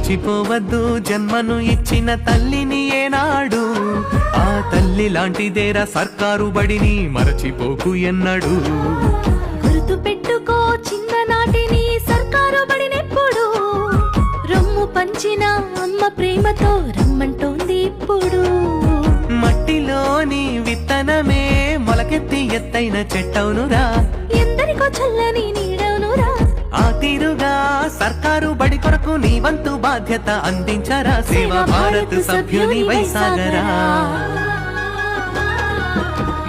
మరచిపోవద్దు జన్మను ఇచ్చిన తల్లిని ఏనాడు. ఆ తల్లి లాంటిదేరా సర్కారు బడిని మరచిపోకు ఎన్నడు. గుర్తు పెట్టుకో చిన్ననాటిని సర్కారు బడినెప్పుడు. రొమ్ము పంచిన అమ్మ ప్రేమతో రమ్మంటోంది ఇప్పుడు. మట్టిలోని విత్తనమే మొలకెత్తి ఎత్తైన చెట్టవునురా. ఎందరికో చల్లని సర్కారు బడి కొరకు నీ వంతు బాధ్యత అందించరా. సేవ భారత్ సభ్యుని వైసాగరా.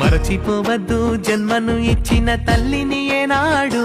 మరచిపోవద్దు జన్మను ఇచ్చిన తల్లిని ఏనాడు.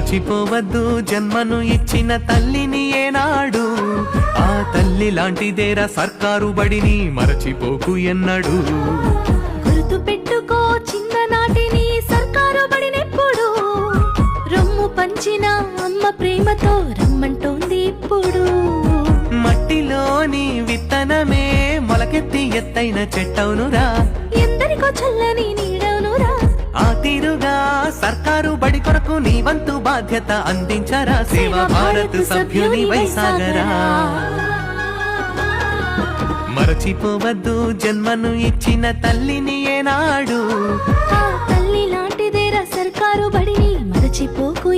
మరచిపోవద్దు. జన్మను ఇచ్చిన తల్లిని ఏనాడు. ఆ తల్లి లాంటిదేరా సర్కారు బడిని మరచిపోకు ఎన్నడు. గుర్తు పెట్టుకో చిన్ననాటిని సర్కారు బడినెప్పుడు. రొమ్ము పంచిన అమ్మ ప్రేమతో రమ్మంటోంది ఇప్పుడు. మట్టిలోని విత్తనమే మొలకెత్తి ఎత్తైన చెట్టవునురా. ఎందరికో చల్లని నీడవునురా. ఆ తీరుగా సర్కారు బడి కొరకు నీ వంతు బాధ్యత అందించరా. సేవ భారత్ సభ్యుని వైసాగరా. మరచిపోవద్దు జన్మను ఇచ్చిన తల్లిని ఏనాడు. తల్లి లాంటిదేరా సర్కారు బడిని మరచిపోకు